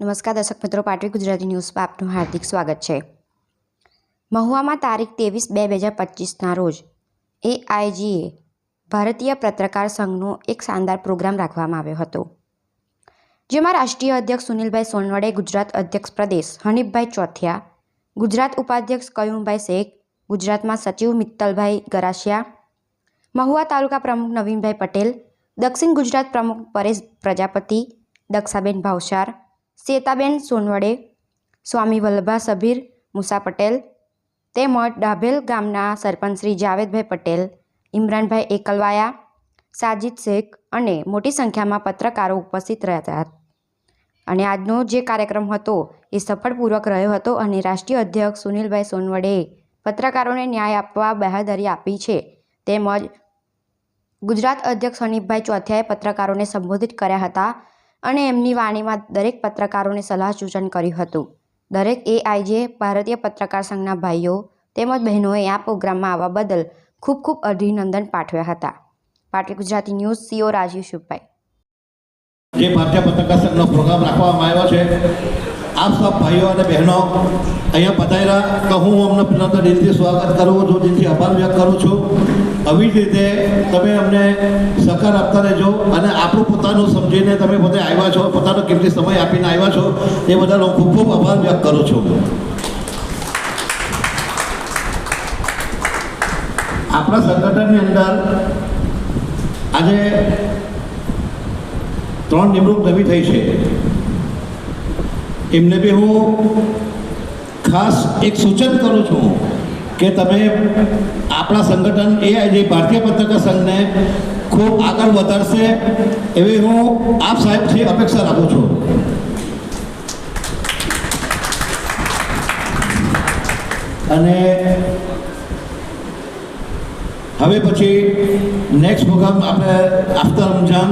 નમસ્કાર દર્શક મિત્રો પાટવી ગુજરાતી ન્યૂઝમાં આપનું હાર્દિક સ્વાગત છે. મહુવામાં તારીખ ત્રેવીસ બે બે હજાર પચીસના રોજ એઆઈજીએ ભારતીય પત્રકાર સંઘનો એક શાનદાર પ્રોગ્રામ રાખવામાં આવ્યો હતો, જેમાં રાષ્ટ્રીય અધ્યક્ષ સુનિલભાઈ સોનવડે, ગુજરાત અધ્યક્ષ પ્રદેશ હનીફભાઈ ચોથિયા, ગુજરાત ઉપાધ્યક્ષ કયુમભાઈ શેખ, ગુજરાતમાં સચિવ મિત્તલભાઈ ગરાસિયા, મહુવા તાલુકા પ્રમુખ નવીનભાઈ પટેલ, દક્ષિણ ગુજરાત પ્રમુખ પરેશ પ્રજાપતિ, દક્ષાબેન ભાવસાર સેતાબેન સોનવડે, સ્વામી વલ્લભા સભીર, મુસા પટેલ, તેમજ ડાભેલ ગામના સરપંચ શ્રી જાવેદભાઈ પટેલ, ઇમરાનભાઈ એકલવાયા, સાજિદ શેખ અને મોટી સંખ્યામાં પત્રકારો ઉપસ્થિત રહ્યા હતા અને આજનો જે કાર્યક્રમ હતો એ સફળપૂર્વક રહ્યો હતો અને રાષ્ટ્રીય અધ્યક્ષ સુનિલભાઈ સોનવડેએ પત્રકારોને ન્યાય આપવા બહાદરી આપી છે. તેમજ ગુજરાત અધ્યક્ષ હનીફભાઈ ચોથિયાએ પત્રકારોને સંબોધિત કર્યા હતા. અને એમની વાણીમાં દરેક પત્રકારોને સલાહ સૂચન કર્યું હતું. દરેક એઆઈજે ભારતીય પત્રકાર સંઘના ભાઈઓ તેમજ બહેનોએ આ પ્રોગ્રામમાં આવવા બદલ ખૂબ ખૂબ અભિનંદન પાઠવ્યા હતા. પાટલી ગુજરાતી ન્યૂઝ સીઓ રાજીવ શુભાઈ જે ભારતીય પત્રકાર સંઘનો પ્રોગ્રામ રાખવામાં આવ્યો છે, આપ સૌ ભાઈઓ અને બહેનો અહીંયા પધાર્યા, તો હું અમને દિલથી સ્વાગત કરું છું દિલથી આભાર વ્યક્ત કરું છું. આવી જ રીતે તમે અમને સહકાર આપતા રહેજો અને આપણું પોતાનું સમજીને તમે બધા આવ્યા છો, પોતાનો કેટલી સમય આપીને આવ્યા છો, એ હું ખૂબ ખૂબ આભાર વ્યક્ત કરું છું. આપણા સંગઠનની અંદર આજે ત્રણ નિમણૂક નવી થઈ છે. એમને બી હું ખાસ એક સૂચન કરું છું કે તમે આપણા સંગઠન એ જે ભારતીય પત્રકાર સંઘને ખૂબ આગળ વધારશે એવી હું આપ સાહેબથી અપેક્ષા રાખું છું. અને હવે પછી નેક્સ્ટ પ્રોગ્રામ આપણે આફ્ટર રમજાન